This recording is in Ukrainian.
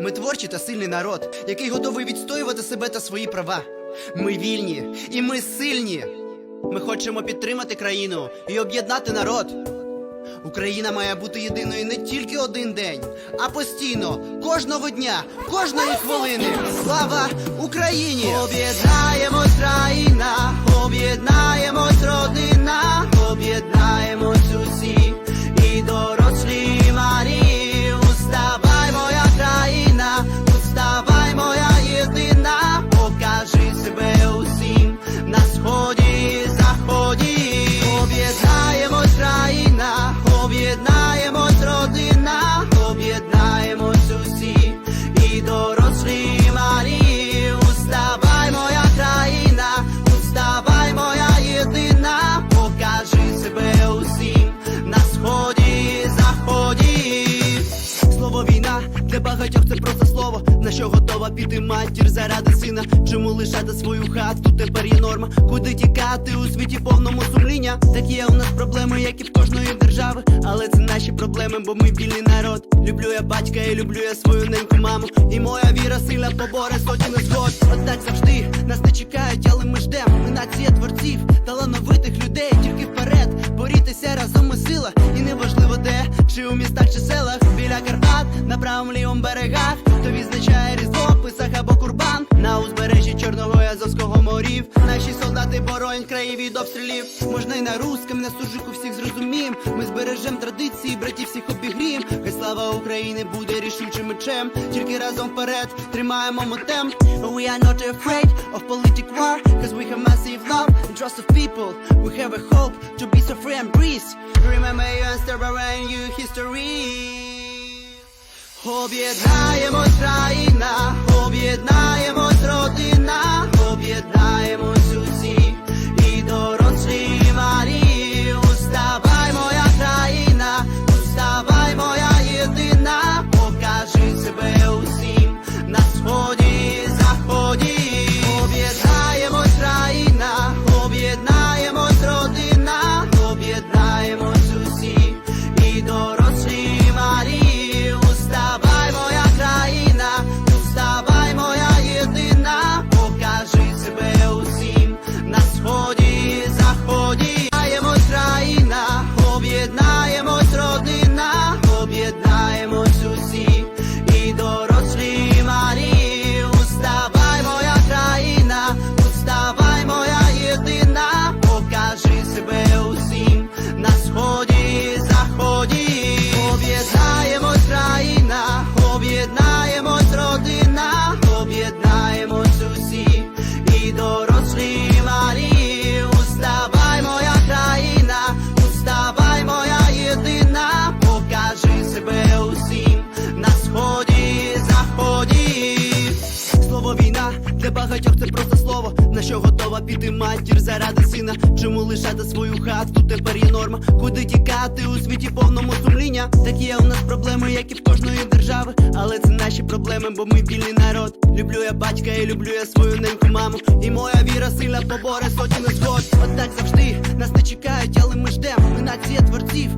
Ми творчий та сильний народ, який готовий відстоювати себе та свої права. Ми вільні і ми сильні. Ми хочемо підтримати країну і об'єднати народ. Україна має бути єдиною не тільки один день, а постійно, кожного дня, кожної хвилини. Слава Україні! Об'єднаємось, країна, багатьох це просто слово. На що готова піти матір заради сина? Чому лишати свою хату? Тепер є норма. Куди тікати у світі повному сумління? Так є у нас проблеми, як і в кожної держави. Але це наші проблеми, бо ми вільний народ. Люблю я батька і люблю я свою неньку маму. І моя віра сильна поборе сотні незгод. Отак завжди на правому лівому берегах, хто відзначає різдво, писах або курбан, на узбережжі Чорного і Азовського морів. Наші солдати боронять краї від обстрілів. Можна й на русском, на суржику всіх зрозумієм. Ми збережем традиції, братів всіх обігрієм. Хай слава України буде рішучим мечем. Тільки разом вперед тримаємо мотем. We are not afraid of politic war, cause we have massive love and trust of people. We have a hope to be so free and breeze. Remember your and your history. Об'єднаємось, країна, об'єднаємось, родина, об'єднаємось усі і дорослі, і малі. Уставай, моя країна, уставай, моя єдина, покажи себе усім на сході, і заході. Об'єднаємось, країна, об'єднаємось, родина, об'єднаємось усі і дорослі, багатьох це просто слово. На що готова піти матір заради сина? Чому лишати свою хату? Тепер є норма. Куди тікати у світі повному сумління? Такі є у нас проблеми, як і в кожної держави. Але це наші проблеми, бо ми вільний народ. Люблю я батька і люблю я свою неньку маму. І моя віра сильна поборе сотні незгод. Отак завжди нас не чекають, але ми ждем. Ми нація творців.